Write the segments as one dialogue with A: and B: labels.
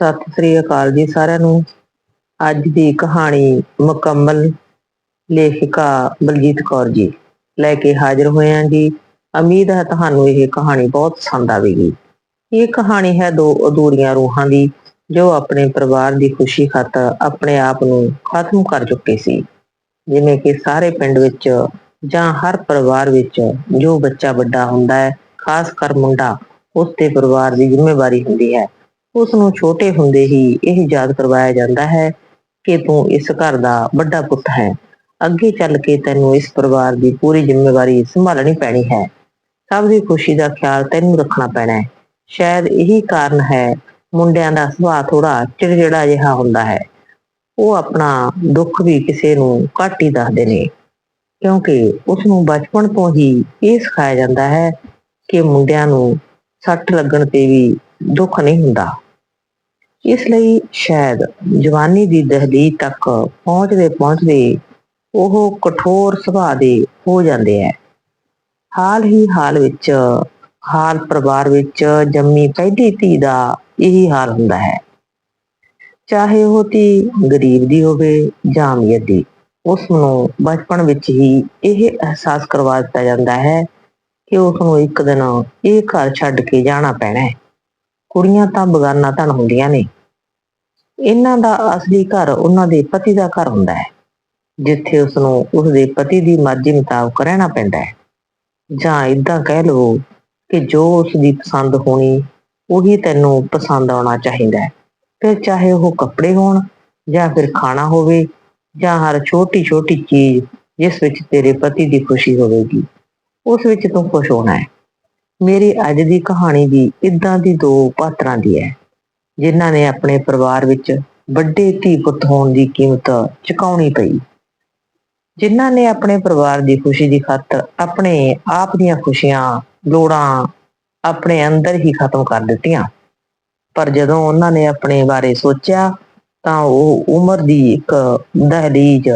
A: ਸਤਿ ਸ੍ਰੀ ਅਕਾਲ ਜੀ ਸਾਰਿਆਂ ਨੂੰ। ਅੱਜ ਦੀ ਕਹਾਣੀ ਮੁਕੰਮਲ ਲੇਖਿਕਾ ਬਲਜੀਤ ਕੌਰ ਜੀ ਲੈ ਕੇ ਹਾਜ਼ਰ ਹੋਏ ਹਾਂ ਜੀ। ਉਮੀਦ ਹੈ ਤੁਹਾਨੂੰ ਇਹ ਕਹਾਣੀ ਬਹੁਤ ਪਸੰਦ ਆਵੇਗੀ। ਇਹ ਕਹਾਣੀ ਹੈ ਦੋ ਅਧੂਰੀਆਂ ਰੂਹਾਂ ਦੀ, ਜੋ ਆਪਣੇ ਪਰਿਵਾਰ ਦੀ ਖੁਸ਼ੀ ਖਾਤਰ ਆਪਣੇ ਆਪ ਨੂੰ ਖਤਮ ਕਰ ਚੁੱਕੇ ਸੀ। ਜਿਵੇਂ ਕਿ ਸਾਰੇ ਪਿੰਡ ਵਿੱਚ ਜਾਂ ਹਰ ਪਰਿਵਾਰ ਵਿੱਚ ਜੋ ਬੱਚਾ ਵੱਡਾ ਹੁੰਦਾ ਹੈ, ਖਾਸ ਕਰ ਮੁੰਡਾ, ਉਸ ਤੇ ਪਰਿਵਾਰ ਦੀ ਜ਼ਿੰਮੇਵਾਰੀ ਹੁੰਦੀ ਹੈ। ਉਸ ਨੂੰ ਛੋਟੇ ਹੁੰਦੇ ਹੀ ਇਹ ਯਾਦ ਕਰਵਾਇਆ ਜਾਂਦਾ ਹੈ ਕਿ ਤੂੰ ਇਸ ਘਰ ਦਾ ਵੱਡਾ ਪੁੱਤ ਹੈ। ਅੱਗੇ ਚੱਲ ਕੇ ਤੈਨੂੰ ਇਸ ਪਰਿਵਾਰ ਦੀ ਪੂਰੀ ਜ਼ਿੰਮੇਵਾਰੀ ਸੰਭਾਲਣੀ ਪੈਣੀ ਹੈ। ਸਭ ਦੀ ਖੁਸ਼ੀ ਦਾ ਖਿਆਲ ਤੈਨੂੰ ਰੱਖਣਾ ਪੈਣਾ ਹੈ। ਸ਼ਾਇਦ ਇਹੀ ਕਾਰਨ ਹੈ ਮੁੰਡਿਆਂ ਦਾ ਸੁਭਾਅ ਥੋੜਾ ਚਿੜਚਿੜਾ ਜਿਹਾ ਹੁੰਦਾ ਹੈ। ਉਹ ਆਪਣਾ ਦੁੱਖ ਵੀ ਕਿਸੇ ਨੂੰ ਘੱਟ ਹੀ ਦੱਸਦੇ ਨੇ। ਕਿਉਂਕਿ ਉਸ ਨੂੰ ਬਚਪਨ ਤੋਂ ਹੀ ਇਹ ਸਿਖਾਇਆ ਜਾਂਦਾ ਹੈ ਕਿ ਮੁੰਡਿਆਂ ਨੂੰ ਸੱਟ ਲੱਗਣ ਤੇ ਵੀ ਦੁੱਖ ਨਹੀਂ ਹੁੰਦਾ। ਇਸ ਲਈ ਸ਼ਾਇਦ ਜਵਾਨੀ ਦੀ ਦਹਲੀਜ਼ ਤੱਕ ਪਹੁੰਚਦੇ ਪਹੁੰਚਦੇ ਉਹ ਕਠੋਰ ਸੁਭਾਅ ਦੇ ਹੋ ਜਾਂਦੇ ਹੈ ਹਾਲ ਹੀ ਹਾਲ ਵਿੱਚ, ਹਾਲ ਪਰਿਵਾਰ ਵਿੱਚ ਜੰਮੀ ਪਹਿਲੀ ਧੀ ਦਾ ਇਹੀ ਹਾਲ ਹੁੰਦਾ ਹੈ। ਚਾਹੇ ਉਹ ਧੀ ਗਰੀਬ ਦੀ ਹੋਵੇ ਜਾਂ ਅਮੀਰ ਦੀ ਉਸ ਨੂੰ ਬਚਪਨ ਵਿੱਚ ਹੀ ਇਹ ਅਹਿਸਾਸ ਕਰਵਾ ਦਿੱਤਾ ਜਾਂਦਾ ਹੈ ਕਿ ਉਸ ਨੂੰ ਇੱਕ ਦਿਨ ਇਹ ਘਰ ਛੱਡ ਕੇ ਜਾਣਾ ਪੈਣਾ ਹੈ। ਕੁੜੀਆਂ ਤਾਂ ਬਗਾਨਾ ਧਨ ਹੁੰਦੀਆਂ ਨੇ। ਇਹਨਾਂ ਦਾ ਅਸਲੀ ਘਰ ਉਹਨਾਂ ਦੇ ਪਤੀ ਦਾ ਘਰ ਹੁੰਦਾ ਹੈ, ਜਿੱਥੇ ਉਸ ਨੂੰ ਉਸ ਦੇ ਪਤੀ ਦੀ ਮਰਜ਼ੀ ਮੁਤਾਬਕ ਰਹਿਣਾ ਪੈਂਦਾ ਹੈ। ਜਾਂ ਇਦਾਂ ਕਹਿ ਲਵੋ ਕਿ ਜੋ ਉਸ ਦੀ ਪਸੰਦ ਹੋਣੀ, ਉਹੀ ਤੈਨੂੰ ਪਸੰਦ ਆਉਣਾ ਚਾਹੀਦਾ ਹੈ। ਫਿਰ ਚਾਹੇ ਉਹ ਕੱਪੜੇ ਹੋਣ ਜਾਂ ਫਿਰ ਖਾਣਾ ਹੋਵੇ ਜਾਂ ਹਰ ਛੋਟੀ ਛੋਟੀ ਚੀਜ਼ ਜਿਸ ਵਿੱਚ ਤੇਰੇ ਪਤੀ ਦੀ ਖੁਸ਼ੀ ਹੋਵੇਗੀ, ਉਸ ਵਿੱਚ ਤੂੰ ਖੁਸ਼ ਹੋਣਾ ਹੈ। ਮੇਰੀ ਅੱਜ ਦੀ ਕਹਾਣੀ ਵੀ ਇਦਾਂ ਦੀ ਦੋ ਪਾਤਰਾਂ ਦੀ ਹੈ, ਜਿਨ੍ਹਾਂ ਨੇ ਆਪਣੇ ਪਰਿਵਾਰ ਵਿੱਚ ਵੱਡੇ ਧੀ ਪੁੱਤ ਹੋਣ ਦੀ ਕੀਮਤ ਚੁਕਾਉਣੀ ਪਈ। ਜਿਨ੍ਹਾਂ ਨੇ ਆਪਣੇ ਪਰਿਵਾਰ ਦੀ ਖੁਸ਼ੀ ਦੀ ਖਾਤਰ ਆਪਣੇ ਆਪ ਦੀਆਂ ਖੁਸ਼ੀਆਂ, ਲੋੜਾਂ ਆਪਣੇ ਅੰਦਰ ਹੀ ਖਤਮ ਕਰ ਦਿੱਤੀਆਂ। ਪਰ ਜਦੋਂ ਉਹਨਾਂ ਨੇ ਆਪਣੇ ਬਾਰੇ ਸੋਚਿਆ, ਤਾਂ ਉਹ ਉਮਰ ਦੀ ਇੱਕ ਦਹਲੀਜ਼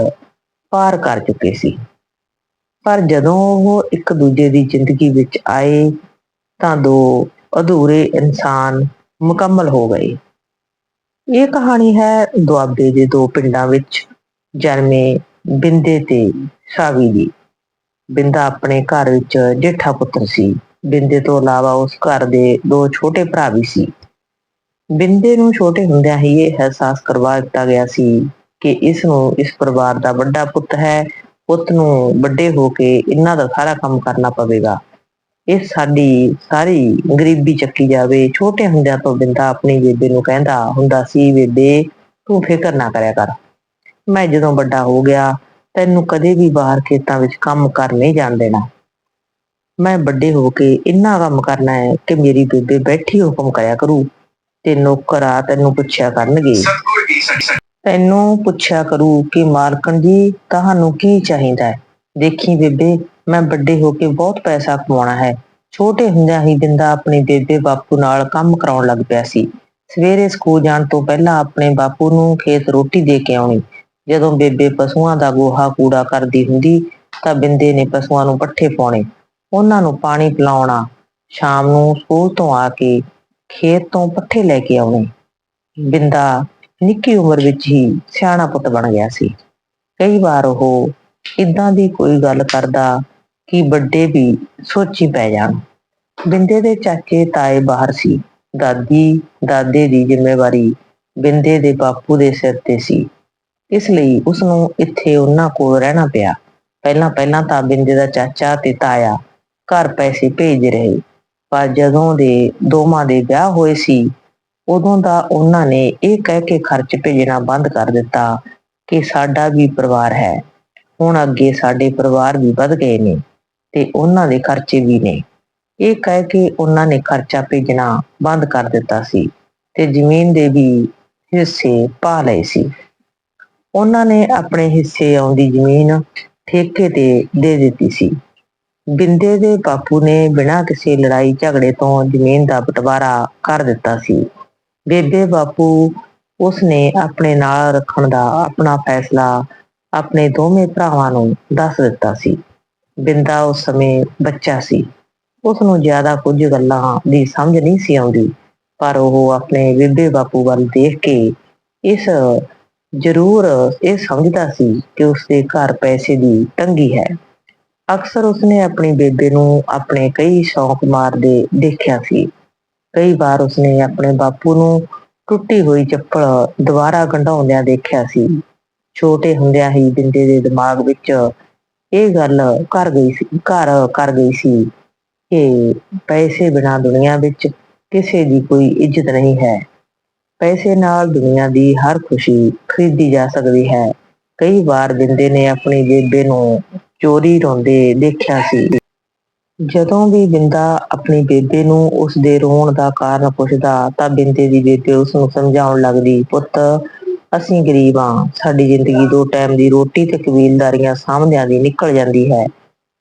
A: ਪਾਰ ਕਰ ਚੁੱਕੇ ਸੀ। ਪਰ ਜਦੋਂ ਉਹ ਇੱਕ ਦੂਜੇ ਦੀ ਜ਼ਿੰਦਗੀ ਵਿੱਚ ਆਏ ਤਾਂ ਦੋ ਅਧੂਰੇ ਇਨਸਾਨ ਮੁਕੰਮਲ ਹੋ ਗਏ। ਇਹ ਕਹਾਣੀ ਹੈ ਦੁਆਬੇ ਦੇ ਦੋ ਪਿੰਡਾਂ ਵਿੱਚ ਜਨਮੇ ਬਿੰਦੇ ਤੇ ਸਾਵੀ ਦੀ। ਬਿੰਦਾ ਆਪਣੇ ਘਰ ਵਿੱਚ ਜੇਠਾ ਪੁੱਤਰ ਸੀ। ਬਿੰਦੇ ਤੋਂ ਇਲਾਵਾ ਉਸ ਘਰ ਦੇ ਦੋ ਛੋਟੇ ਭਰਾ ਵੀ ਸੀ। ਬਿੰਦੇ ਨੂੰ ਛੋਟੇ ਹੁੰਦਿਆਂ ਹੀ ਇਹ ਅਹਿਸਾਸ ਕਰਵਾ ਦਿੱਤਾ ਗਿਆ ਸੀ ਕਿ ਇਸ ਨੂੰ ਇਸ ਪਰਿਵਾਰ ਦਾ ਵੱਡਾ ਪੁੱਤ ਹੈ। ਪੁੱਤ ਨੂੰ ਵੱਡੇ ਹੋ ਕੇ ਇਹਨਾਂ ਦਾ ਸਾਰਾ ਕੰਮ ਕਰਨਾ ਪਵੇਗਾ। ਇਹ ਸਾਡੀ ਸਾਰੀ ਗਰੀਬੀ ਚੱਕੀ ਜਾਵੇ, ਛੋਟੇ ਹੁੰਦਿਆਂ ਤੋਂ ਬਿੰਦਾ ਆਪਣੀ ਬੇਬੇ ਨੂੰ ਕਹਿੰਦਾ ਹੁੰਦਾ ਸੀ, ਬੇਬੇ, ਤੂੰ ਫਿਕਰ ਨਾ ਕਰਿਆ ਕਰ। ਮੈਂ ਜਦੋਂ ਵੱਡਾ ਹੋ ਗਿਆ, ਤੈਨੂੰ ਕਦੇ ਵੀ ਬਾਹਰ ਖੇਤਾਂ ਵਿੱਚ ਕੰਮ ਕਰ ਨਹੀਂ ਜਾਣ ਦੇਣਾ। ਮੈਂ ਵੱਡੇ ਹੋ ਕੇ ਇੰਨਾ ਕੰਮ ਕਰਨਾ ਹੈ ਕਿ ਮੇਰੀ ਬੇਬੇ ਬੈਠੀ ਹੁਕਮ ਕਰਿਆ ਕਰੂ ਤੇ ਨੌਕਰ ਆ ਤੈਨੂੰ ਪੁੱਛਿਆ ਕਰਨਗੇ। ਤੈਨੂੰ ਪੁੱਛਿਆ ਕਰੂ ਕਿ ਮਾਲਕਣ ਜੀ, ਤੁਹਾਨੂੰ ਕੀ ਚਾਹੀਦਾ ਹੈ? ਦੇਖੀ ਬੇਬੇ ਮੈਂ ਵੱਡੇ ਹੋ ਕੇ ਬਹੁਤ ਪੈਸਾ ਕਮਾਉਣਾ ਹੈ। ਛੋਟੇ ਹੁੰਦਿਆਂ ਹੀ ਬਿੰਦਾ ਆਪਣੇ ਬੇਬੇ ਬਾਪੂ ਨਾਲ ਕੰਮ ਕਰਾਉਣ ਲੱਗ ਪਿਆ ਸੀ। ਸਵੇਰੇ ਸਕੂਲ ਜਾਣ ਤੋਂ ਪਹਿਲਾਂ ਆਪਣੇ ਬਾਪੂ ਨੂੰ ਖੇਤ ਰੋਟੀ ਦੇ ਕੇ ਆਉਣੀ। ਜਦੋਂ ਬੇਬੇ ਪਸ਼ੂਆਂ ਦਾ ਗੋਹਾ ਕੂੜਾ ਕਰਦੀ ਹੁੰਦੀ, ਤਾਂ ਬਿੰਦੇ ਨੇ ਪਸ਼ੂਆਂ ਨੂੰ ਪੱਠੇ ਪਾਉਣੇ। ਉਹਨਾਂ ਨੂੰ ਪਾਣੀ ਪਿਲਾਉਣਾ। ਸ਼ਾਮ ਨੂੰ ਸਕੂਲ ਤੋਂ ਆ ਕੇ ਖੇਤ ਤੋਂ ਪੱਠੇ ਲੈ ਕੇ ਆਉਣੇ। ਬਿੰਦਾ ਨਿੱਕੀ ਉਮਰ ਵਿੱਚ ਹੀ ਸਿਆਣਾ ਪੁੱਤ ਬਣ ਗਿਆ ਸੀ। ਕਈ ਵਾਰ ਉਹ ਇਦਾਂ ਦੀ ਕੋਈ ਗੱਲ ਕਰਦਾ ਕਿ ਵੱਡੇ ਵੀ ਸੋਚੀ ਪੈ ਜਾਣ। ਬਿੰਦੇ ਦੇ ਚਾਚੇ ਤਾਏ ਬਾਹਰ ਸੀ। ਦਾਦੀ, ਦਾਦੇ ਦੀ ਜ਼ਿੰਮੇਵਾਰੀ ਬਿੰਦੇ ਦੇ ਬਾਪੂ ਦੇ ਸਿਰ ਤੇ ਸੀ। ਇਸ ਲਈ ਉਸ ਨੂੰ ਇੱਥੇ ਉਹਨਾਂ ਕੋਲ ਰਹਿਣਾ ਪਿਆ। ਪਹਿਲਾਂ ਪਹਿਲਾਂ ਤਾਂ ਬਿੰਦੇ ਦਾ ਚਾਚਾ ਤੇ ਤਾਇਆ ਘਰ ਪੈਸੇ ਭੇਜ ਰਹੇ। ਪਰ ਜਦੋਂ ਦੇ ਦੋਵਾਂ ਦੇ ਵਿਆਹ ਹੋਏ ਸੀ, ਉਦੋਂ ਦਾ ਉਹਨਾਂ ਨੇ ਇਹ ਕਹਿ ਕੇ ਖਰਚ ਭੇਜਣਾ ਬੰਦ ਕਰ ਦਿੱਤਾ ਕਿ ਸਾਡਾ ਵੀ ਪਰਿਵਾਰ ਹੈ। ਹੁਣ ਅੱਗੇ ਸਾਡੇ ਪਰਿਵਾਰ ਵੀ ਵੱਧ ਗਏ ਨੇ ਤੇ ਉਹਨਾਂ ਦੇ ਖਰਚੇ ਵੀ ਨੇ। ਇਹ ਕਹਿ ਕੇ ਉਹਨਾਂ ਨੇ ਖਰਚਾ ਭੇਜਣਾ ਬੰਦ ਕਰ ਦਿੱਤਾ ਸੀ ਤੇ ਜ਼ਮੀਨ ਦੇ ਵੀ ਹਿੱਸੇ ਪਾ ਲਏ ਸੀ। ਉਹਨਾਂ ਨੇ ਆਪਣੇ ਹਿੱਸੇ ਆਉਂਦੀ ਜ਼ਮੀਨ ਠੇਕੇ ਤੇ ਦੇ ਦਿੱਤੀ ਸੀ। ਬਿੰਦੇ ਦੇ ਬਾਪੂ ਨੇ ਬਿਨਾਂ ਕਿਸੇ ਲੜਾਈ ਝਗੜੇ ਤੋਂ ਜ਼ਮੀਨ ਦਾ ਬਟਵਾਰਾ ਕਰ ਦਿੱਤਾ ਸੀ। ਬੇਬੇ ਬਾਪੂ ਉਸਨੇ ਆਪਣੇ ਨਾਲ ਰੱਖਣ ਦਾ ਆਪਣਾ ਫੈਸਲਾ ਆਪਣੇ ਦੋਵੇਂ ਭਰਾਵਾਂ ਨੂੰ ਦੱਸ ਦਿੱਤਾ ਸੀ। ਬਿੰਦਾ ਉਸ ਸਮੇਂ ਬੱਚਾ ਸੀ। ਉਸ ਨੂੰ ਜ਼ਿਆਦਾ ਕੁਝ ਗੱਲਾਂ ਦੀ ਸਮਝ ਨਹੀਂ ਸੀ ਆਉਂਦੀ, ਪਰ ਉਹ ਆਪਣੇ ਬੇਬੇ ਬਾਪੂ ਵੱਲ ਦੇਖ ਕੇ ਇਸ ਜ਼ਰੂਰ ਇਹ ਸਮਝਦਾ ਸੀ ਕਿ ਉਸਦੇ ਘਰ ਪੈਸੇ ਦੀ ਤੰਗੀ ਹੈ। ਅਕਸਰ ਉਸਨੇ ਆਪਣੀ ਬੇਬੇ ਨੂੰ ਆਪਣੇ ਕਈ ਸ਼ੌਕ ਮਾਰਦੇ ਦੇਖਿਆ ਸੀ। ਕਈ ਵਾਰ ਉਸਨੇ ਆਪਣੇ ਬਾਪੂ ਨੂੰ ਟੁੱਟੀ ਹੋਈ ਚੱਪਲ ਦੁਬਾਰਾ ਗੰਢਾਉਂਦਿਆਂ ਦੇਖਿਆ ਸੀ। ਛੋਟੇ ਹੁੰਦਿਆਂ ਹੀ ਬਿੰਦੇ ਦੇ ਦਿਮਾਗ ਵਿੱਚ ਇਹ ਗੱਲ ਕਰ ਗਈ ਸੀ, ਘਰ ਕਰ ਗਈ ਸੀ ਕਿ ਪੈਸੇ ਬਿਨਾਂ ਦੁਨੀਆ ਵਿੱਚ ਕਿਸੇ ਦੀ ਕੋਈ ਇੱਜ਼ਤ ਨਹੀਂ ਹੈ। ਪੈਸੇ ਨਾਲ ਦੁਨੀਆ ਦੀ ਹਰ ਖੁਸ਼ੀ ਖਰੀਦੀ ਜਾ ਸਕਦੀ ਹੈ। ਕਈ ਵਾਰ ਬਿੰਦੇ ਨੇ ਆਪਣੀ ਬੇਬੇ ਨੂੰ ਚੋਰੀ ਰੋਂਦੇ ਦੇਖਿਆ ਸੀ। ਜਦੋਂ ਵੀ ਬਿੰਦਾ ਆਪਣੀ ਬੇਬੇ ਨੂੰ ਉਸ ਦੇ ਰੋਣ ਦਾ ਕਾਰਨ ਪੁੱਛਦਾ ਤਾਂ ਬਿੰਦੇ ਦੀ ਬੇਬੇ ਉਸ ਨੂੰ ਸਮਝਾਉਣ ਲੱਗਦੀ, ਪੁੱਤ ਅਸੀਂ ਗਰੀਬ ਹਾਂ। ਸਾਡੀ ਜ਼ਿੰਦਗੀ ਦੋ ਟਾਈਮ ਦੀ ਰੋਟੀ ਤੇ ਕਬੀਲਦਾਰੀਆਂ ਸਾਂਭਦਿਆਂ ਦੀ ਨਿਕਲ ਜਾਂਦੀ ਹੈ।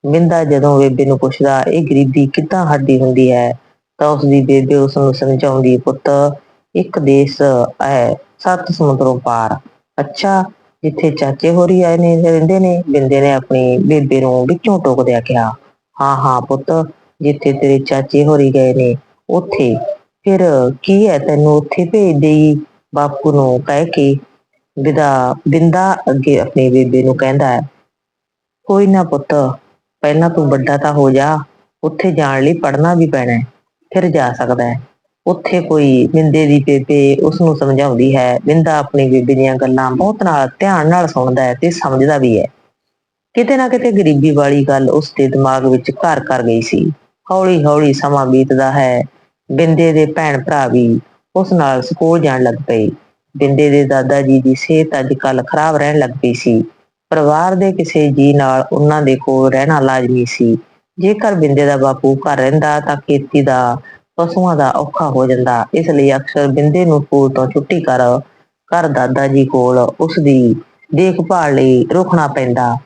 A: ਬਿੰਦਾ ਜਦੋਂ ਬੇਬੇ ਨੂੰ ਪੁੱਛਦਾ, ਇਹ ਗਰੀਬੀ ਕਿੱਦਾਂ ਹੱਡੀ ਹੁੰਦੀ ਹੈ? ਤਾਂ ਉਸ ਦੀ ਬੇਬੇ ਉਸ ਨੂੰ ਸਮਝਾਉਂਦੀ, ਪੁੱਤ, ਇੱਕ ਦੇਸ਼ ਹੈ, ਸੱਤ ਸਮੁੰਦਰੋਂ ਪਾਰ। ਅੱਛਾ, ਜਿੱਥੇ ਚਾਚੇ ਹੋਰੀ ਆਏ ਨੇ, ਰਹਿੰਦੇ ਨੇ, ਬਿੰਦੇ ਨੇ ਆਪਣੀ ਬੇਬੇ ਨੂੰ ਵਿੱਚੋਂ ਟੋਕਦਿਆਂ ਕਿਹਾ, ਹਾਂ ਹਾਂ, ਪੁੱਤ, ਜਿੱਥੇ ਤੇਰੇ ਚਾਚੇ ਹੋਰੀ ਗਏ ਨੇ, ਉੱਥੇ। ਫਿਰ ਕੀ ਹੈ ਤੈਨੂੰ ਉੱਥੇ ਭੇਜ ਦੇਈ? ਬਾਪੂ ਨੂੰ ਕਹਿ ਕੇ ਵਿਦਾ ਬਿੰਦਾ ਅੱਗੇ ਆਪਣੇ ਬੇਬੇ ਨੂੰ ਕਹਿੰਦਾ ਹੈ, ਕੋਈ ਨਾ ਪੁੱਤ, ਪਹਿਲਾਂ ਤੂੰ ਵੱਡਾ ਤਾਂ ਹੋ ਜਾ, ਉੱਥੇ ਜਾਣ ਲਈ ਪੜ੍ਹਨਾ ਵੀ ਪੈਣਾ ਹੈ, ਫਿਰ ਜਾ ਸਕਦਾ ਹੈ। ਉੱਥੇ ਕੋਈ ਬਿੰਦੇ ਦੀ ਬੇਬੇ ਉਸ ਨੂੰ ਸਮਝਾਉਂਦੀ ਹੈ ਬਿੰਦਾ ਆਪਣੀ ਬੇਬੇ ਦੀਆਂ ਗੱਲਾਂ ਬਹੁਤ ਨਾਲ, ਧਿਆਨ ਨਾਲ ਸੁਣਦਾ ਹੈ ਤੇ ਸਮਝਦਾ ਵੀ ਹੈ। ਕਿਤੇ ਨਾ ਕਿਤੇ ਗਰੀਬੀ ਵਾਲੀ ਗੱਲ ਉਸ ਦੇ ਦਿਮਾਗ ਵਿੱਚ ਘਰ ਕਰ ਗਈ ਸੀ। ਹੌਲੀ ਹੌਲੀ ਸਮਾਂ ਬੀਤਦਾ ਹੈ ਬਿੰਦੇ ਦੇ ਭੈਣ ਭਰਾ ਵੀ ਉਸ ਨਾਲ ਸਕੂਲ ਜਾਣ ਲੱਗ ਪਈ। ਬਿੰਦੇ ਦੇ ਦਾਦਾ ਜੀ ਦੀ ਸਿਹਤ ਅੱਜ ਕੱਲ ਖਰਾਬ ਰਹਿਣ ਲੱਗ ਪਈ ਸੀ। ਪਰਿਵਾਰ ਦੇ ਕਿਸੇ ਜੀ ਨਾਲ ਉਹਨਾਂ ਦੇ ਕੋਲ ਰਹਿਣਾ ਲਾਜ਼ਮੀ ਸੀ। ਜੇਕਰ ਬਿੰਦੇ ਦਾ ਬਾਪੂ ਘਰ ਰਹਿੰਦਾ ਤਾਂ ਖੇਤੀ ਦਾ, ਪਸ਼ੂਆਂ ਦਾ ਔਖਾ ਹੋ ਜਾਂਦਾ। ਇਸ ਲਈ ਅਕਸਰ ਬਿੰਦੇ ਨੂੰ ਸਕੂਲ ਤੋਂ ਛੁੱਟੀ ਕਰ, ਘਰ ਦਾਦਾ ਜੀ ਕੋਲ ਉਸ ਦੀ ਦੇਖਭਾਲ ਲਈ ਰੁਕਣਾ ਪੈਂਦਾ।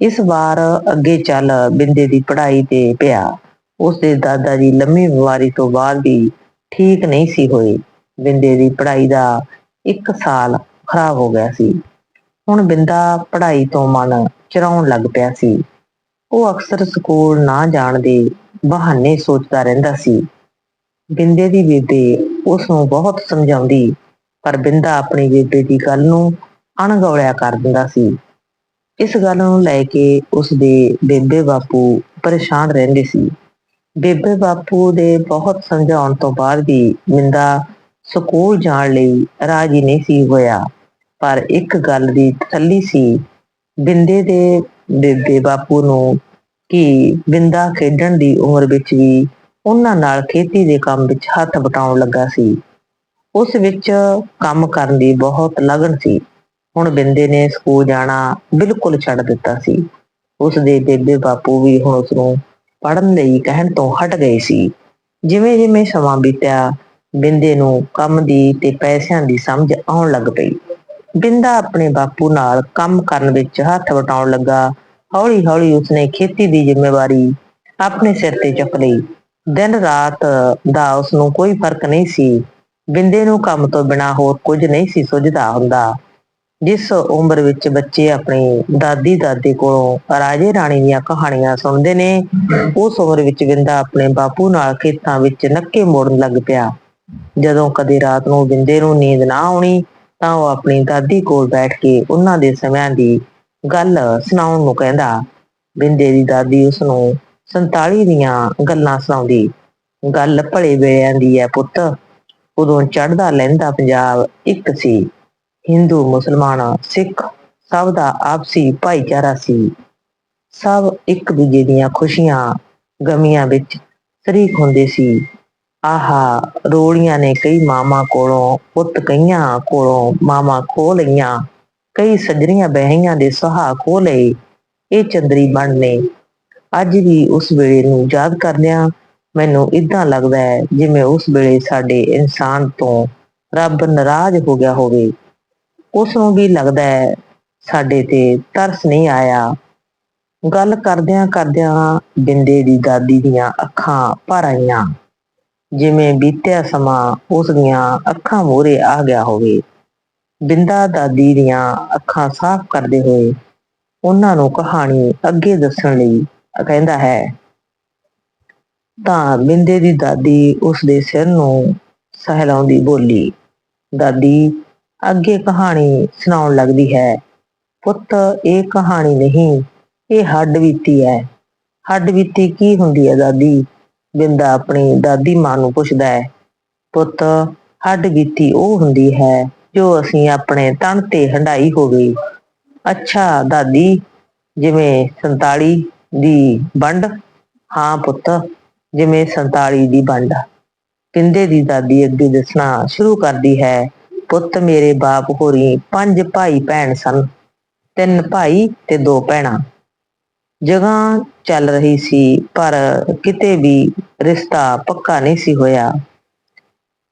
A: ਇਸ ਵਾਰ ਅੱਗੇ ਚੱਲ ਬਿੰਦੇ ਦੀ ਪੜ੍ਹਾਈ ਤੇ ਪਿਆ। ਉਸ ਦੇ ਦਾਦਾ ਜੀ ਲੰਮੀ ਬਿਮਾਰੀ ਤੋਂ ਬਾਅਦ ਵੀ ਠੀਕ ਨਹੀਂ ਸੀ ਹੋਏ ਬਿੰਦੇ ਦੀ ਪੜ੍ਹਾਈ ਦਾ ਇੱਕ ਸਾਲ ਖਰਾਬ ਹੋ ਗਿਆ ਸੀ। ਹੁਣ ਬਿੰਦਾ ਪੜ੍ਹਾਈ ਤੋਂ ਮਨ ਚਰਾਉਣ ਲੱਗ ਪਿਆ ਸੀ। ਉਹ ਅਕਸਰ ਸਕੂਲ ਨਾ ਜਾਣ ਦੇ ਬਹਾਨੇ ਸੋਚਦਾ ਰਹਿੰਦਾ ਸੀ। ਬਿੰਦੇ ਦੀ ਬੇਬੇ ਉਸ ਨੂੰ ਬਹੁਤ ਸਮਝਾਉਂਦੀ, ਪਰ ਬਿੰਦਾ ਆਪਣੀ ਬੇਬੇ ਦੀ ਗੱਲ ਨੂੰ ਅਣਗੌਲਿਆ ਕਰ ਦਿੰਦਾ ਸੀ। ਇਸ ਗੱਲ ਨੂੰ ਲੈ ਕੇ ਉਸ ਦੇ ਬੇਬੇ ਬਾਪੂ ਪਰੇਸ਼ਾਨ ਰਹਿੰਦੇ ਸੀ। ਬੇਬੇ ਬਾਪੂ ਦੇ ਬਹੁਤ ਸਮਝਾਉਣ ਤੋਂ ਬਾਅਦ ਵੀ ਬਿੰਦਾ ਸਕੂਲ ਜਾਣ ਲਈ ਰਾਜੀ ਨਹੀਂ ਸੀ ਹੋਇਆ। ਪਰ ਇੱਕ ਗੱਲ ਦੀ ਤਸੱਲੀ ਸੀ ਬਿੰਦੇ ਦੇ ਬੇਬੇ ਬਾਪੂ ਨੂੰ ਕਿ ਬਿੰਦਾ ਖੇਡਣ ਦੀ ਉਮਰ ਵਿੱਚ ਵੀ ਉਹਨਾਂ ਨਾਲ ਖੇਤੀ ਦੇ ਕੰਮ ਵਿੱਚ ਹੱਥ ਵਟਾਉਣ ਲੱਗਾ ਸੀ। ਉਸ ਵਿੱਚ ਕੰਮ ਕਰਨ ਦੀ ਬਹੁਤ ਲਗਨ ਸੀ। ਹੁਣ ਬਿੰਦੇ ਨੇ ਸਕੂਲ ਜਾਣਾ ਬਿਲਕੁਲ ਛੱਡ ਦਿੱਤਾ ਸੀ। ਉਸ ਦੇ ਬੇਬੇ ਬਾਪੂ ਵੀ ਹੁਣ ਉਸ ਨੂੰ ਪੜਨ ਲਈ ਕਹਿਣ ਤੋਂ ਹਟ ਗਏ ਸੀ। ਜਿਵੇਂ ਜਿਵੇਂ ਸਮਾਂ ਬੀਤਿਆ, ਬਿੰਦੇ ਨੂੰ ਕੰਮ ਦੀ ਤੇ ਪੈਸਿਆਂ ਦੀ ਸਮਝ ਆਉਣ ਲੱਗ ਪਈ। ਬਿੰਦਾ ਆਪਣੇ ਬਾਪੂ ਨਾਲ ਕੰਮ ਕਰਨ ਵਿੱਚ ਹੱਥ ਵਟਾਉਣ ਲੱਗਾ। ਹੌਲੀ ਹੌਲੀ ਉਸਨੇ ਖੇਤੀ ਦੀ ਜ਼ਿੰਮੇਵਾਰੀ ਆਪਣੇ ਸਿਰ ਤੇ ਚੁੱਕ ਲਈ। ਦਿਨ ਰਾਤ ਦਾ ਉਸ ਨੂੰ ਕੋਈ ਫ਼ਰਕ ਨਹੀਂ ਸੀ। ਬਿੰਦੇ ਨੂੰ ਕੰਮ ਤੋਂ ਬਿਨਾ ਹੋਰ ਕੁਝ ਨਹੀਂ ਸੀ ਸੁਝਦਾ ਹੁੰਦਾ। ਜਿਸ ਉਮਰ ਵਿੱਚ ਬੱਚੇ ਆਪਣੀ ਦਾਦੀ ਦਾਦੇ ਕੋਲੋਂ ਰਾਜੇ ਰਾਣੀ ਦੀਆਂ ਕਹਾਣੀਆਂ ਸੁਣਦੇ ਨੇ, ਉਸ ਉਮਰ ਵਿੱਚ ਬਿੰਦਾ ਆਪਣੇ ਬਾਪੂ ਨਾਲ ਖੇਤਾਂ ਵਿੱਚ ਨੱਕੇ ਮੋੜਨ ਲੱਗ ਪਿਆ। ਜਦੋਂ ਕਦੇ ਰਾਤ ਨੂੰ ਬਿੰਦੇ ਨੂੰ ਨੀਂਦ ਨਾ ਆਉਣੀ, ਤਾਂ ਉਹ ਆਪਣੀ ਦਾਦੀ ਕੋਲ ਬੈਠ ਕੇ ਉਹਨਾਂ ਦੇ ਸਮਿਆਂ ਦੀ ਗੱਲ ਸੁਣਾਉਣ ਨੂੰ ਕਹਿੰਦਾ। ਬਿੰਦੇ ਦੀ ਦਾਦੀ ਉਸ ਨੂੰ 47 ਦੀਆਂ ਗੱਲਾਂ ਸੁਣਾਉਂਦੀ, ਗੱਲ ਭਲੇ ਵੇਲਿਆਂ ਦੀ ਹੈ ਪੁੱਤ। ਉਦੋਂ ਚੜਦਾ ਲਹਿੰਦਾ ਪੰਜਾਬ ਇੱਕ ਸੀ। ਹਿੰਦੂ, ਮੁਸਲਮਾਨ, ਸਿੱਖ ਸਭ ਦਾ ਆਪਸੀ ਭਾਈਚਾਰਾ ਸੀ। ਸਭ ਇੱਕ ਦੂਜੇ ਦੀਆਂ ਖੁਸ਼ੀਆਂ ਗਮੀਆਂ ਵਿੱਚ ਸ਼ਰੀਕ ਹੁੰਦੇ ਸੀ। ਆਹਾ ਰੋੜੀਆਂ ਨੇ ਕਈ ਮਾਮਾ ਕੋਲੋਂ ਪੁੱਤ, ਕਈਆਂ ਕੋਲੋਂ ਮਾਮਾ ਖੋ ਲਈਆਂ, ਕਈ ਸਜਰੀਆਂ ਬਹਿਈਆਂ ਦੇ ਸੁਹਾ ਖੋ ਲਏ। ਇਹ ਚੰਦਰੀ ਬਣ ਨੇ। ਅੱਜ ਵੀ ਉਸ ਵੇਲੇ ਨੂੰ ਯਾਦ ਕਰਦਿਆਂ ਮੈਨੂੰ ਇਦਾਂ ਲੱਗਦਾ ਹੈ ਜਿਵੇਂ ਉਸ ਵੇਲੇ ਸਾਡੇ ਇਨਸਾਨ ਤੋਂ ਰੱਬ ਨਾਰਾਜ਼ ਹੋ ਗਿਆ ਹੋਵੇ। ਉਸ ਨੂੰ ਵੀ ਲੱਗਦਾ ਹੈ, ਸਾਡੇ ਤੇ ਤਰਸ ਨਹੀਂ ਆਇਆ। ਗੱਲ ਕਰਦਿਆਂ ਕਰਦਿਆਂ ਬਿੰਦੇ ਦੀ ਦਾਦੀ ਦੀਆਂ ਅੱਖਾਂ ਭਰ ਆਈਆਂ। ਜਿਵੇਂ ਬੀਤਿਆ ਸਮਾਂ ਉਸ ਦੀਆਂ ਅੱਖਾਂ ਮੂਹਰੇ ਆ ਗਿਆ ਹੋਵੇ। ਬਿੰਦਾ ਦਾਦੀ ਦੀਆਂ ਅੱਖਾਂ ਸਾਫ਼ ਕਰਦੇ ਹੋਏ ਉਹਨਾਂ ਨੂੰ ਕਹਾਣੀ ਅੱਗੇ ਦੱਸਣ ਲਈ ਕਹਿੰਦਾ ਹੈ, ਤਾਂ ਬਿੰਦੇ ਦੀ ਦਾਦੀ ਉਸ ਦੇ ਸਿਰ ਨੂੰ ਸਹਿਲਾਉਂਦੀ ਬੋਲੀ, ਦਾਦੀ ਅੱਗੇ ਕਹਾਣੀ ਸੁਣਾਉਣ ਲੱਗਦੀ ਹੈ। ਪੁੱਤ, ਇਹ ਕਹਾਣੀ ਨਹੀਂ, ਇਹ ਹੱਡ ਬੀਤੀ ਹੈ। ਹੱਡ ਬੀਤੀ ਕੀ ਹੁੰਦੀ ਹੈ ਦਾਦੀ? ਬਿੰਦਾ ਆਪਣੀ ਦਾਦੀ ਮਾਂ ਨੂੰ ਪੁੱਛਦਾ ਹੈ। ਪੁੱਤ, ਹੱਡ ਬੀਤੀ ਉਹ ਹੁੰਦੀ ਹੈ ਜੋ ਅਸੀਂ ਆਪਣੇ ਤਣ ਤੇ ਹੰਡਾਈ ਹੋਵੇ। ਅੱਛਾ ਦਾਦੀ, ਜਿਵੇਂ 47 ਦੀ ਵੰਡ? ਹਾਂ ਪੁੱਤ, ਜਿਵੇਂ 47 ਦੀ ਵੰਡ। ਪਿੰਦੇ ਦੀ ਦਾਦੀ ਅੱਗੇ ਦੱਸਣਾ ਸ਼ੁਰੂ ਕਰਦੀ ਹੈ। ਪੁੱਤ ਮੇਰੇ ਬਾਪ ਹੋਰੀ ਪੰਜ ਭਾਈ ਭੈਣ ਸਨ, ਤਿੰਨ ਭਾਈ ਤੇ ਦੋ ਭੈਣਾਂ। ਜਗ੍ਹਾ ਚੱਲ ਰਹੀ ਸੀ, ਪਰ ਕਿਤੇ ਵੀ ਰਿਸ਼ਤਾ ਪੱਕਾ ਨਹੀਂ ਸੀ ਹੋਇਆ।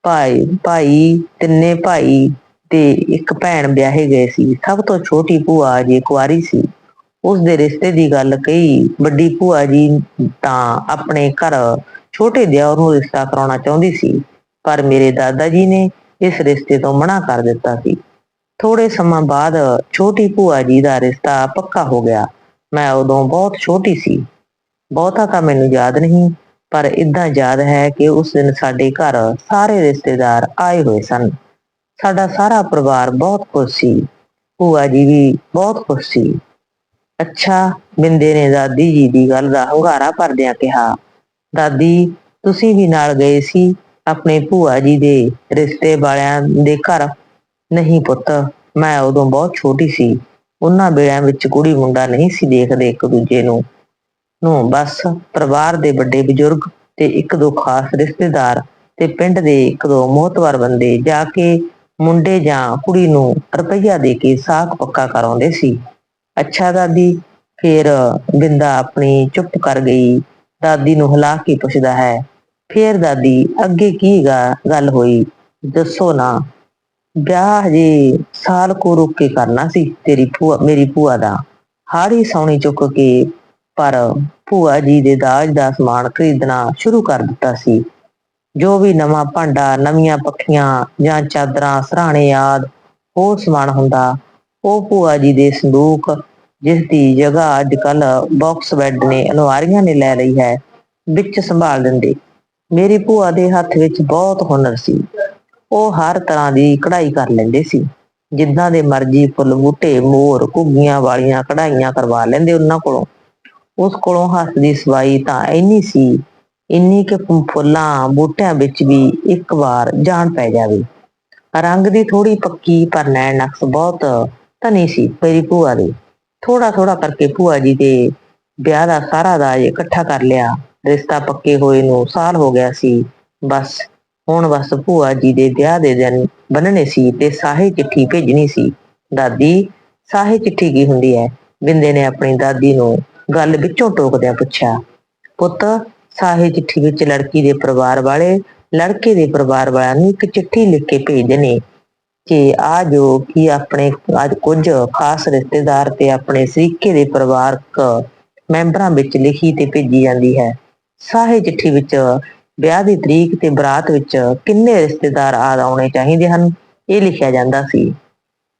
A: ਭਾਈ ਭਾਈ, ਤਿੰਨੇ ਭਾਈ ਤੇ ਇੱਕ ਭੈਣ ਵਿਆਹੇ ਗਏ ਸੀ। ਸਭ ਤੋਂ ਛੋਟੀ ਭੂਆ ਜੀ ਕੁਆਰੀ ਸੀ। ਉਸ ਦੇ ਰਿਸ਼ਤੇ ਦੀ ਗੱਲ ਕਹੀ, ਵੱਡੀ ਭੂਆ ਜੀ ਤਾਂ ਆਪਣੇ ਘਰ ਛੋਟੇ ਦਿਓਰ ਨੂੰ ਰਿਸ਼ਤਾ ਕਰਾਉਣਾ ਚਾਹੁੰਦੀ ਸੀ। ਪਰ ਮੇਰੇ ਦਾਦਾ ਜੀ ਨੇ ਇਸ ਰਿਸ਼ਤੇ ਤੋਂ ਮਨਾ ਕਰ ਦਿੱਤਾ ਸੀ। ਥੋੜੇ ਸਮਾਂ ਬਾਅਦ ਛੋਟੀ ਭੂਆ ਜੀ ਦਾ ਰਿਸ਼ਤਾ ਪੱਕਾ ਹੋ ਗਿਆ। ਮੈਂ ਉਦੋਂ ਬਹੁਤ ਛੋਟੀ ਸੀ। ਬਹੁਤਾ ਤਾਂ ਮੈਨੂੰ ਯਾਦ ਨਹੀਂ, ਪਰ ਇਦਾਂ ਯਾਦ ਹੈ ਕਿ ਉਸ ਦਿਨ ਸਾਡੇ ਘਰ ਸਾਰੇ ਰਿਸ਼ਤੇਦਾਰ ਆਏ ਹੋਏ ਸਨ। ਸਾਡਾ ਸਾਰਾ ਪਰਿਵਾਰ ਬਹੁਤ ਖੁਸ਼ ਸੀ। ਭੂਆ ਜੀ ਵੀ ਬਹੁਤ ਖੁਸ਼ ਸੀ। ਅੱਛਾ, ਬਿੰਦੇ ਨੇ ਦਾਦੀ ਜੀ ਦੀ ਗੱਲ ਦਾ ਹੰਗਾਰਾ ਭਰਦਿਆਂ ਕਿਹਾ, ਦਾਦੀ, ਤੁਸੀਂ ਵੀ ਨਾਲ ਗਏ ਸੀ? ਆਪਣੇ ਭੂਆ ਜੀ ਦੇ ਰਿਸ਼ਤੇ ਵਾਲਿਆਂ ਦੇ ਘਰ। ਨਹੀਂ ਪੁੱਤ, ਮੈਂ ਉਦੋਂ ਬਹੁਤ ਛੋਟੀ ਸੀ। ਉਹਨਾਂ ਵੇਲਿਆਂ ਵਿੱਚ ਕੁੜੀ ਮੁੰਡਾ ਨਹੀਂ ਸੀ ਦੇਖਦੇ ਇੱਕ ਦੂਜੇ ਨੂੰ। ਨੂੰ ਬਸ ਪਰਿਵਾਰ ਦੇ ਵੱਡੇ ਬਜ਼ੁਰਗ ਤੇ ਇੱਕ ਦੋ ਖਾਸ ਰਿਸ਼ਤੇਦਾਰ ਤੇ ਪਿੰਡ ਦੇ ਇੱਕ ਦੋ ਮੋਹਤਵਰ ਬੰਦੇ ਜਾ ਕੇ ਮੁੰਡੇ ਜਾਂ ਕੁੜੀ ਨੂੰ ਰੁਪਈਆ ਦੇ ਕੇ ਸਾਕ ਪੱਕਾ ਕਰਾਉਂਦੇ ਸੀ। ਅੱਛਾ ਦਾਦੀ, ਫਿਰ ਬਿੰਦਾ ਆਪਣੀ ਚੁੱਪ ਕਰ ਗਈ। ਦਾਦੀ ਨੂੰ ਹਿਲਾ ਕੇ ਪੁੱਛਦਾ ਹੈ ਫਿਰ ਦਾਦੀ, ਅੱਗੇ ਕੀ ਗਾ- ਗੱਲ ਹੋਈ? ਦੱਸੋ ਨਾ। ਵਿਆਹ ਹਜੇ ਸਾਲ ਕੋ ਰੁਕ ਕੇ ਕਰਨਾ ਸੀ ਤੇਰੀ ਭੂਆ, ਮੇਰੀ ਭੂਆ ਦਾ। ਹਾੜੀ ਸੌਣੀ ਚੁੱਕ ਕੇ, ਪਰ ਭੂਆ ਜੀ ਦੇ ਦਾਜ ਦਾ ਸਮਾਨ ਖਰੀਦਣਾ ਸ਼ੁਰੂ ਕਰ ਦਿੱਤਾ ਸੀ। ਜੋ ਵੀ ਨਵਾਂ ਭਾਂਡਾ, ਨਵੀਆਂ ਪੱਖੀਆਂ ਜਾਂ ਚਾਦਰਾਂ, ਸਰਾਣੇ ਆਦ ਹੋਰ ਸਮਾਨ ਹੁੰਦਾ। ਉਹ ਭੂਆ ਜੀ ਦੇ ਸੰਦੂਕ, ਜਿਸ ਦੀ ਜਗ੍ਹਾ ਅੱਜ ਕੱਲ ਬਾਕਸ ਬੈੱਡ ਨੇ, ਅਲਮਾਰੀਆਂ ਨੇ ਲੈ ਲਈ ਹੈ, ਵਿੱਚ ਸੰਭਾਲ ਦਿੰਦੇ। ਮੇਰੀ ਭੂਆ ਦੇ ਹੱਥ ਵਿੱਚ ਬਹੁਤ ਹੁਨਰ ਸੀ। ਉਹ ਹਰ ਤਰ੍ਹਾਂ ਦੀ ਕਢਾਈ ਕਰ ਲੈਂਦੇ ਸੀ। ਜਿੱਦਾਂ ਦੇ ਮਰਜ਼ੀ ਫੁੱਲ ਬੂਟੇ, ਮੋਰ, ਘੁੱਗੀਆਂ ਵਾਲੀਆਂ ਕਢਾਈਆਂ ਕਰਵਾ ਲੈਂਦੇ ਉਹਨਾਂ ਕੋਲੋਂ। ਉਸ ਕੋਲੋਂ ਹੱਥ ਦੀ ਸਵਾਈ ਤਾਂ ਇੰਨੀ ਸੀ, ਇੰਨੀ ਕਿ ਫੁੱਲਾਂ ਬੂਟਿਆਂ ਵਿੱਚ ਵੀ ਇੱਕ ਵਾਰ ਜਾਣ ਪੈ ਜਾਵੇ। ਰੰਗ ਦੀ ਥੋੜੀ ਪੱਕੀ ਪਰ ਨੈਣ ਨਕਸ਼ ਬਹੁਤ ਧਨੀ ਸੀ ਮੇਰੀ ਭੂਆ ਦੀ। ਥੋੜਾ ਥੋੜਾ ਕਰਕੇ ਭੂਆ ਜੀ ਦੇ ਵਿਆਹ ਦਾ ਸਾਰਾ ਦਾਜ ਇਕੱਠਾ ਕਰ ਲਿਆ। ਰਿਸ਼ਤਾ ਪੱਕੇ ਹੋਏ ਨੂੰ ਸਾਲ ਹੋ ਗਿਆ ਸੀ। ਬਸ, ਹੁਣ ਬਸ ਭੂਆ ਜੀ ਦੇ ਵਿਆਹ ਦੇ ਦਿਨ ਬੰਨਣੇ ਸੀ ਤੇ ਸਾਹੇ ਚਿੱਠੀ ਭੇਜਣੀ ਸੀ। ਦਾਦੀ, ਸਾਹੇ ਚਿੱਠੀ ਕੀ ਹੁੰਦੀ ਹੈ ਬਿੰਦੇ ਨੇ ਆਪਣੀ ਦਾਦੀ ਨੂੰ ਗੱਲ ਵਿੱਚੋਂ ਟੋਕਦਿਆਂ ਪੁੱਛਿਆ, ਪੁੱਤ, ਸਾਹੇ ਚਿੱਠੀ ਵਿੱਚ ਲੜਕੀ ਦੇ ਪਰਿਵਾਰ ਵਾਲੇ, ਲੜਕੇ ਦੇ ਪਰਿਵਾਰ ਵਾਲਿਆਂ ਨੂੰ ਇੱਕ ਚਿੱਠੀ ਲਿਖ ਕੇ ਭੇਜਦੇ ਨੇ ਕਿ ਆ ਜੋ ਕਿ ਆਪਣੇ, ਅੱਜ ਕੁਝ ਖਾਸ ਰਿਸ਼ਤੇਦਾਰ ਤੇ ਆਪਣੇ ਸਰੀਕੇ ਦੇ ਪਰਿਵਾਰਕ ਮੈਂਬਰਾਂ ਵਿੱਚ ਲਿਖੀ ਤੇ ਭੇਜੀ ਜਾਂਦੀ ਹੈ। ਸਾਹੇ ਚਿੱਠੀ ਵਿੱਚ ਵਿਆਹ ਦੀ ਤਰੀਕ ਤੇ ਬਰਾਤ ਵਿੱਚ ਕਿੰਨੇ ਰਿਸ਼ਤੇਦਾਰ ਆਦ ਆਉਣੇ ਚਾਹੀਦੇ ਹਨ, ਇਹ ਲਿਖਿਆ ਜਾਂਦਾ ਸੀ।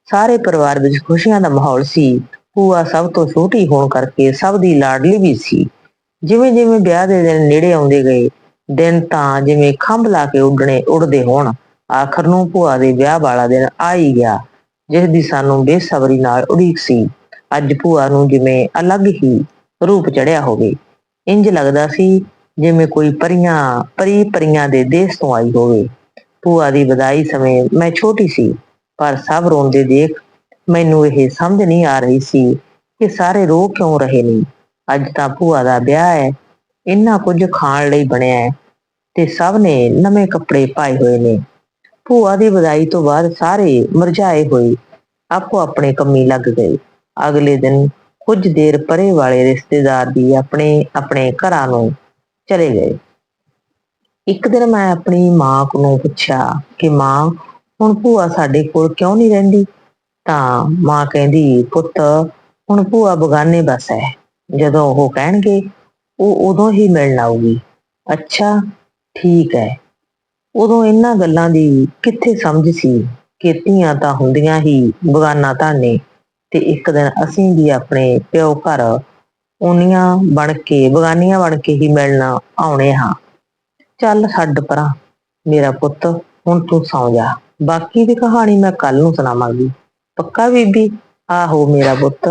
A: ਸਾਰੇ ਪਰਿਵਾਰ ਵਿੱਚ ਖੁਸ਼ੀਆਂ ਦਾ ਮਾਹੌਲ ਸੀ। ਭੂਆ ਸਭ ਤੋਂ ਛੋਟੀ ਹੋਣ ਕਰਕੇ ਸਭ ਦੀ ਲਾਡਲੀ ਵੀ ਸੀ। ਜਿਵੇਂ ਜਿਵੇਂ ਵਿਆਹ ਦੇ ਦਿਨ ਨੇੜੇ ਆਉਂਦੇ ਗਏ, ਦਿਨ ਤਾਂ ਜਿਵੇਂ ਖੰਭ ਲਾ ਕੇ ਉੱਡਣੇ ਉੱਡਦੇ ਹੋਣ, ਆਖਰ ਨੂੰ ਭੂਆ ਦੇ ਵਿਆਹ ਵਾਲਾ ਦਿਨ ਆ ਹੀ ਗਿਆ, ਜਿਸ ਦੀ ਸਾਨੂੰ ਬੇਸਬਰੀ ਨਾਲ ਉਡੀਕ ਸੀ। ਅੱਜ ਭੂਆ ਨੂੰ ਜਿਵੇਂ ਅਲੱਗ ਹੀ ਰੂਪ ਚੜਿਆ ਹੋਵੇ। ਇੰਜ ਲੱਗਦਾ ਸੀ ਜਿਵੇਂ ਕੋਈ ਪਰੀਆਂ, ਪਰੀ ਪਰੀਆਂ ਦੇ ਦੇਸ਼ ਤੋਂ ਆਈ ਹੋਵੇ। ਭੂਆ ਦੀ ਵਿਦਾਈ ਸਮੇਂ ਮੈਂ ਛੋਟੀ ਸੀ, ਪਰ ਸਭ ਰੋਂਦੇ ਦੇਖ ਮੈਨੂੰ ਇਹ ਸਮਝ ਨਹੀਂ ਆ ਰਹੀ ਸੀ ਕਿ ਸਾਰੇ ਰੋ ਕਿਉਂ ਰਹੇ ਨੇ। ਅੱਜ ਤਾਂ ਭੂਆ ਦਾ ਵਿਆਹ ਹੈ, ਇੰਨਾ ਕੁਝ ਖਾਣ ਲਈ ਬਣਿਆ ਹੈ ਤੇ ਸਭ ਨੇ ਨਵੇਂ ਕੱਪੜੇ ਪਾਏ ਹੋਏ ਨੇ। ਭੂਆ ਦੀ ਵਿਦਾਈ ਤੋਂ ਬਾਅਦ ਸਾਰੇ ਮੁਰਝਾਏ ਹੋਏ, ਆਪੋ ਆਪਣੇ ਕੰਮੀ ਲੱਗ ਗਏ। ਅਗਲੇ ਦਿਨ ਕੁਝ ਦੇਰ ਪਰੇ ਵਾਲੇ ਰਿਸ਼ਤੇਦਾਰ ਵੀ ਆਪਣੇ ਆਪਣੇ ਘਰਾਂ ਨੂੰ ਚਲੇ ਗਏ। ਇੱਕ ਦਿਨ ਮੈਂ ਆਪਣੀ ਮਾਂ ਨੂੰ ਪੁੱਛਿਆ ਕਿ ਮਾਂ, ਹੁਣ ਭੂਆ ਸਾਡੇ ਕੋਲ ਕਿਉਂ ਨਹੀਂ ਰਹਿੰਦੀ? ਤਾਂ ਮਾਂ ਕਹਿੰਦੀ, ਪੁੱਤ, ਹੁਣ ਭੂਆ ਬਗਾਨੇ ਬਸ ਹੈ ਜਦੋਂ ਉਹ ਕਹਿਣਗੇ, ਉਹ ਉਦੋਂ ਹੀ ਮਿਲਣ ਆਊਗੀ। ਅੱਛਾ, ਠੀਕ ਹੈ ਉਦੋਂ ਇਹਨਾਂ ਗੱਲਾਂ ਦੀ ਕਿੱਥੇ ਸਮਝ ਸੀ? ਖੇਤੀਆਂ ਤਾਂ ਹੁੰਦੀਆਂ ਹੀ, ਬਗਾਨਾ ਧਾਨੇ ਤੇ ਇੱਕ ਦਿਨ ਅਸੀਂ ਵੀ ਆਪਣੇ ਪਿਓ ਘਰ ਉਨੀਆਂ ਬਣ ਕੇ, ਬਗਾਨੀਆਂ ਬਣ ਕੇ ਹੀ ਮਿਲਣਾ ਆਉਣੇ ਹਾਂ। ਚੱਲ ਛੱਡ ਪਰਾਂ, ਮੇਰਾ ਪੁੱਤ, ਹੁਣ ਤੂੰ ਸੌਂ ਜਾ। ਬਾਕੀ ਦੀ ਕਹਾਣੀ ਮੈਂ ਕੱਲ ਨੂੰ ਸੁਣਾਵਾਂਗੀ। ਪੱਕਾ ਬੀਬੀ? ਆਹੋ ਮੇਰਾ ਪੁੱਤ।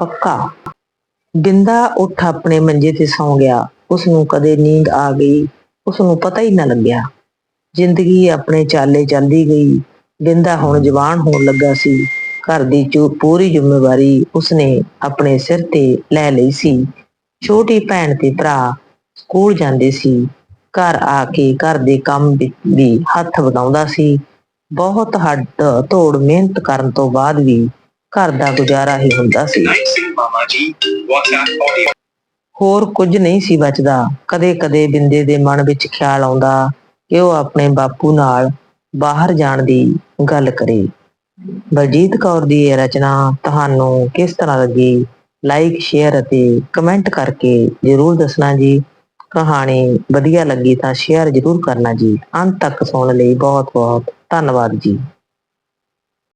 A: ਪੱਕਾ। ਬਿੰਦਾ ਉੱਠ ਆਪਣੇ ਮੰਜੇ ਤੇ ਸੌਂ ਗਿਆ। ਉਸ ਨੂੰ ਕਦੇ ਨੀਂਦ ਆ ਗਈ। ਉਸ ਨੂੰ ਪਤਾ ਹੀ ਨਾ ਲੱਗਿਆ। ਜ਼ਿੰਦਗੀ ਆਪਣੇ ਚਾਲੇ ਚੱਲਦੀ ਗਈ। ਬਿੰਦਾ ਹੁਣ ਜਵਾਨ ਹੋਣ ਲੱਗਾ ਸੀ। ਘਰ ਦੀ ਚੂ ਪੂਰੀ ਜ਼ਿੰਮੇਵਾਰੀ ਉਸਨੇ ਆਪਣੇ ਸਿਰ ਤੇ ਲੈ ਲਈ ਸੀ। ਛੋਟੀ ਭੈਣ ਤੇ ਭਰਾ ਸਕੂਲ ਜਾਂਦੇ ਸੀ। ਘਰ ਆ ਕੇ ਘਰ ਦੇ ਕੰਮ ਵੀ ਹੱਥ ਵਟਾਉਂਦਾ ਸੀ। ਬਹੁਤ ਹੱਡ ਤੋੜ ਮਿਹਨਤ ਕਰਨ ਤੋਂ ਬਾਅਦ ਵੀ ਘਰ ਦਾ ਗੁਜ਼ਾਰਾ ਹੀ ਹੁੰਦਾ ਸੀ। ਹੋਰ ਕੁਝ ਨਹੀਂ ਸੀ ਬਚਦਾ। ਕਦੇ-ਕਦੇ ਬਿੰਦੇ ਦੇ ਮਨ ਵਿੱਚ ਖਿਆਲ ਆਉਂਦਾ ਕਿ ਉਹ ਆਪਣੇ ਬਾਪੂ ਨਾਲ ਬਾਹਰ ਜਾਣ ਦੀ ਗੱਲ ਕਰੇ। ਬਲਜੀਤ ਕੌਰ ਦੀ ਇਹ ਰਚਨਾ ਤੁਹਾਨੂੰ ਕਿਸ ਤਰ੍ਹਾਂ ਲੱਗੀ? ਲਾਈਕ ਸ਼ੇਅਰ ਅਤੇ ਕਮੈਂਟ ਕਰਕੇ ਜਰੂਰ ਦੱਸਣਾ ਜੀ। ਕਹਾਣੀ ਵਧੀਆ ਲੱਗੀ ਤਾਂ ਸ਼ੇਅਰ ਜਰੂਰ ਕਰਨਾ ਜੀ। ਅੰਤ ਤੱਕ ਸੁਣਨ ਲਈ ਬਹੁਤ ਬਹੁਤ ਧੰਨਵਾਦ ਜੀ।